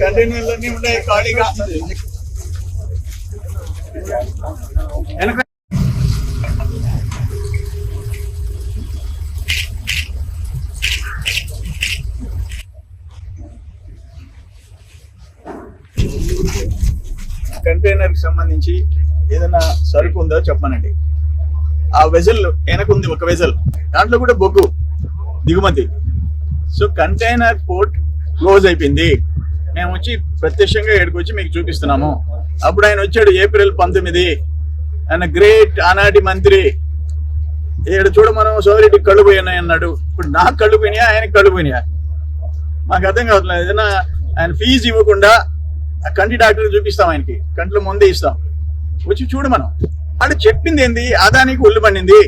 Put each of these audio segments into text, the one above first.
కంటైనర్లన్నీ ఉన్నాయి ఖాళీగా. కంటైనర్కి సంబంధించి ఏదైనా సరుకు ఉందో చెప్పనండి. ఆ వెజల్ వెనకుంది ఒక వెజల్. దాంట్లో కూడా బొగ్గు. దిగుమతి. సో కంటైనర్ పోర్ట్ క్లోజ్ అయిపోయింది. మేము వచ్చి ప్రత్యక్షంగా ఇక్కడికి వచ్చి మీకు చూపిస్తున్నాము. అప్పుడు ఆయన వచ్చాడు ఏప్రిల్ పంతొమ్మిది. ఆయన గ్రేట్ ఆనాటి మంత్రి. ఇక్కడ చూడ మనం సోదరుడికి కళ్ళు పోయినాయి అన్నాడు. ఇప్పుడు నాకు కళ్ళు పోయినాయా? ఆయనకి కళ్ళు పోయినాయా? మాకు అర్థం కావట్లేదు. ఏదైనా ఆయన ఫీజు ఇవ్వకుండా ఆ కంటి డాక్టర్ చూపిస్తాం ఆయనకి. కంట్లో ముందే ఇస్తాం వచ్చి చూడు మనం. అంటే చెప్పింది ఏంది? అదానికి ఒళ్ళు పండింది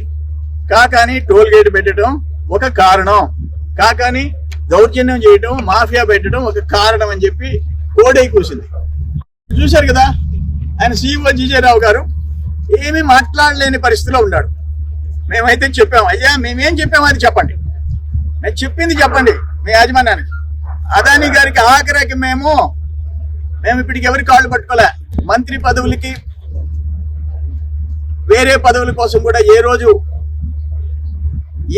కాకాని టోల్ గేట్ పెట్టడం ఒక కారణం. కాకాని దౌర్జన్యం చేయడం మాఫియా పెట్టడం ఒక కారణం అని చెప్పి కోడై కూసింది. చూశారు కదా? ఆయన సీఈఓ జీజేరావు గారు ఏమీ మాట్లాడలేని పరిస్థితిలో ఉన్నాడు. మేమైతే చెప్పాము అయ్యా మేమేం చెప్పాము అది చెప్పండి. మేము చెప్పింది చెప్పండి మీ యాజమాన్యానికి. అదాని గారికి ఆఖరికి మేము మేము ఇప్పటికి ఎవరి కాళ్ళు పట్టుకోలే. మంత్రి పదవులకి వేరే పదవుల కోసం కూడా ఏ రోజు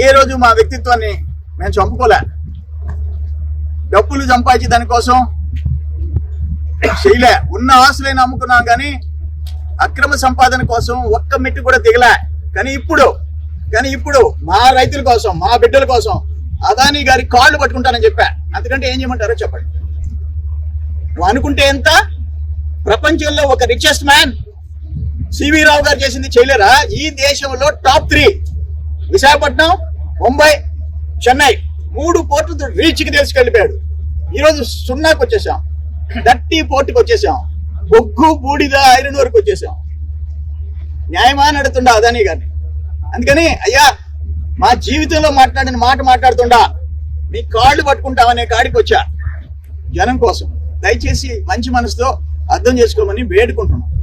ఏ రోజు మా వ్యక్తిత్వాన్ని మేము చంపుకోలే. డబ్బులు సంపాదించి దానికోసం చేయలే. ఉన్న ఆశలే నమ్ముకున్నాం కానీ అక్రమ సంపాదన కోసం ఒక్క మెట్టు కూడా దిగలే. కానీ ఇప్పుడు కానీ ఇప్పుడు మా రైతుల కోసం మా బిడ్డల కోసం అదాని గారి కాళ్ళు పట్టుకుంటానని చెప్పా. అందుకంటే ఏం చేయమంటారో చెప్పండి. నువ్వు అనుకుంటే ఎంత? ప్రపంచంలో ఒక రిచెస్ట్ మ్యాన్ సివి రావు గారు చేసింది చేయలేరా? ఈ దేశంలో టాప్ త్రీ విశాఖపట్నం ముంబై చెన్నై మూడు పోర్టులతో రీచ్కి తీసుకెళ్ళిపోయాడు. ఈరోజు సున్నాకి వచ్చేసాం. దట్టి పోర్టుకి వచ్చేసాం. బొగ్గు బూడిద ఐరన్ వరకు వచ్చేసాం. న్యాయమా నడుతుండా అదాని గారిని. అందుకని అయ్యా మా జీవితంలో మాట్లాడిన మాట మాట్లాడుతుండా మీ కాళ్ళు పట్టుకుంటామనే కాడికి వచ్చా. జనం కోసం. దయచేసి మంచి మనసుతో అర్థం చేసుకోమని వేడుకుంటున్నాం.